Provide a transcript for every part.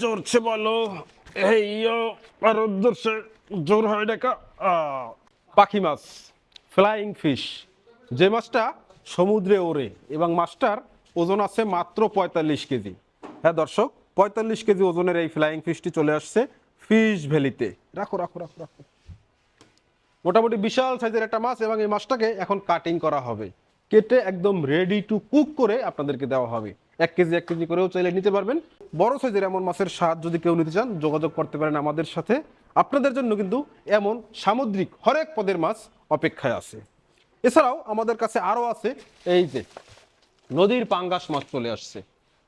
জোরছে বলো। আর জোর হয় দেখা পাখি মাছ, ফ্লাইং ফিশ। যে মাছটা সমুদ্রে ওড়ে, এবং মাছটার ওজন আছে মাত্র পঁয়তাল্লিশ কেজি। হ্যাঁ দর্শক, পঁয়তাল্লিশ কেজি ওজনের এই ফ্লাইং ফিশটি চলে আসছে ফিশ ভ্যালিতে। রাখো রাখো রাখো রাখো। মোটামুটি বিশাল সাইজের একটা মাছ, এবং এই মাছটাকে এখন কাটিং করা হবে। কেটে একদম রেডি টু কুক করে আপনাদেরকে দেওয়া হবে। এক কেজি এক কেজি করেও চাইলে নিতে পারবেন। বড় সাইজের এমন মাছের স্বাদ যদি কেউ নিতে চান, যোগাযোগ করতে পারেন আমাদের সাথে। আপনাদের জন্য কিন্তু এমন সামুদ্রিক হরেক পদের মাছ অপেক্ষায় আছে। এছাড়াও আমাদের কাছে আরও আছে, এই যে নদীর পাঙ্গাস মাছ চলে আসছে।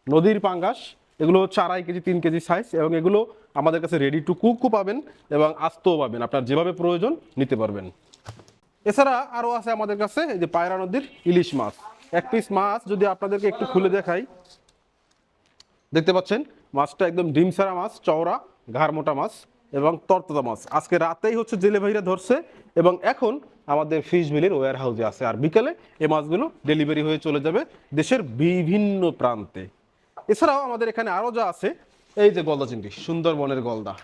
নদীর পাঙ্গাস, এগুলো হচ্ছে আড়াই কেজি, তিন কেজি সাইজ এবং এগুলো আমাদের কাছে রেডি টু কুকও পাবেন এবং আস্তও পাবেন। আপনার যেভাবে প্রয়োজন নিতে পারবেন। এছাড়া আরও আছে আমাদের কাছে, এই যে পায়রা নদীর ইলিশ মাছ। এক পিস মাছ যদি আপনাদেরকে একটু খুলে দেখাই দেখতে পাচ্ছেন? মাছটা একদম ডিম ছাড়া মাছ, চওড়া, ঘাড় মোটা মাছ এবং তরতাজা মাছ। আজকে রাতেই হচ্ছে জেলে ভাইরা ধরছে এবং এখন আমাদের ফিশ মিলের ওয়ার হাউসে আছে। আর বিকেলে এই মাছগুলো ডেলিভারি হয়ে চলে যাবে দেশের বিভিন্ন প্রান্তে। এছাড়াও আমাদের এখানে আরও যা আছে, এই যে গলদা চিংড়ি, সুন্দরবনের গলদা।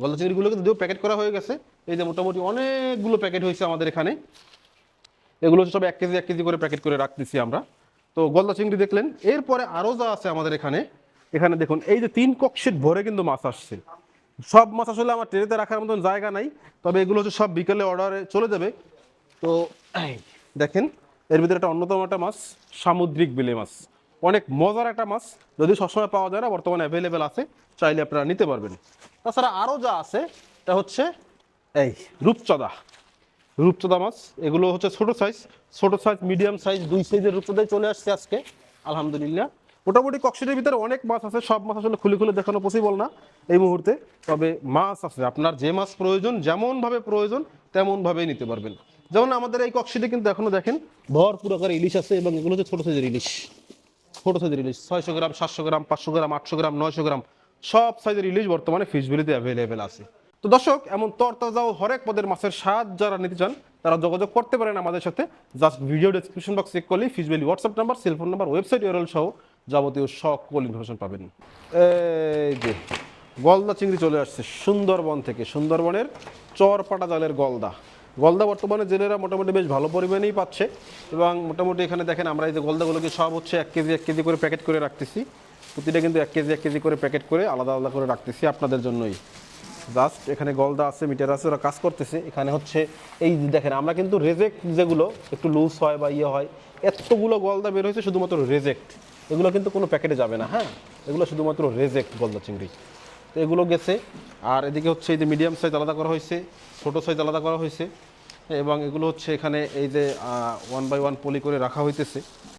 গলদা চিংড়িগুলোকে যদিও প্যাকেট করা হয়ে গেছে। এই যে মোটামুটি অনেকগুলো প্যাকেট হয়েছে আমাদের এখানে। এগুলো সব এক কেজি এক কেজি করে প্যাকেট করে রাখতেছি আমরা। তো গলদা চিংড়ি দেখলেন। এরপরে আরও যা আছে আমাদের এখানে এখানে দেখুন, এই যে তিন কক্ষেট ভরে কিন্তু মাছ আসছে। সব মাছ আসলে আমার ট্রেনেতে রাখার মতন জায়গা নাই, তবে এগুলো হচ্ছে সব বিকেলে অর্ডারে চলে যাবে। তো দেখেন, এর ভিতরে একটা অন্যতম একটা মাছ, সামুদ্রিক বিলে মাছ। অনেক মজার একটা মাছ, যদি সবসময় পাওয়া যায় না, বর্তমানে অ্যাভেলেবেল আছে, চাইলে আপনারা নিতে পারবেন। তাছাড়া আরও যা আছে এটা হচ্ছে, এই রূপচাঁদা। রূপচাঁদা মাছ, এগুলো হচ্ছে ছোট সাইজ ছোট সাইজ মিডিয়াম সাইজ দুই সাইজের রূপচাঁদাই চলে আসছে আজকে, আলহামদুলিল্লাহ। মোটামুটি কক্সিটের ভিতরে অনেক মাছ আছে, সব মাছ আসলে খুলে খুলে দেখানো পসিবল না এই মুহূর্তে। তবে মাছ আছে, আপনার যে মাছ প্রয়োজন, যেমনভাবে প্রয়োজন, তেমনভাবেই নিতে পারবেন। যেমন আমাদের এই কক্সিটে কিন্তু এখনও দেখেন, ভরপুর আকারে ইলিশ আছে এবং এগুলো হচ্ছে ছোট সাইজের ইলিশ। ছোট সাইজের ইলিশ, ছয়শো গ্রাম, সাতশো গ্রাম, পাঁচশো গ্রাম, আটশো গ্রাম, নয়শো গ্রাম, সব সাইজের ইলিশ বর্তমানে ফিশবিলিতে অ্যাভেলেবেল আছে। তো দর্শক, এমন তরতাজা ও হরেক পদের মাছের স্বাদ যারা নিতে চান, তারা যোগাযোগ করতে পারেন আমাদের সাথে। Just video description box check করলেই ফিশবিলি WhatsApp number cellphone number website URL সহ যাবতীয় সকল ইনফরমেশন পাবেন। এই যে, গলদা চিংড়ি চলে আসছে সুন্দরবন থেকে। সুন্দরবনের চরপাটা জালের গলদা। গলদা বর্তমানে জেলেরা মোটামুটি বেশ ভালো পরিমাণেই পাচ্ছে এবং মোটামুটি এখানে দেখেন আমরা এই যে গলদাগুলোকে সব হচ্ছে এক কেজি এক কেজি করে প্যাকেট করে রাখতেছি। প্রতিটা কিন্তু এক কেজি এক কেজি করে প্যাকেট করে আলাদা আলাদা করে রাখতেছি আপনাদের জন্যই। জাস্ট এখানে গলদা আছে মিটার আছে, ওরা কাজ করতেছে। এখানে হচ্ছে এই দেখেন, আমরা কিন্তু রেজেক্ট যেগুলো, একটু লুজ হয় বা ইয়ে হয়, এতগুলো গলদা বের হয়েছে শুধুমাত্র রেজেক্ট এগুলো কিন্তু কোনো প্যাকেটে যাবে না হ্যাঁ? এগুলো শুধুমাত্র রেজেক্ট গলদা চিংড়ি। তো এগুলো গেছে, আর এদিকে হচ্ছে এই যে মিডিয়াম সাইজ আলাদা করা হয়েছে, ছোটো সাইজ আলাদা করা হয়েছে, এবং এগুলো হচ্ছে এখানে এই যে ওয়ান বাই ওয়ান পলি করে রাখা হইতেছে।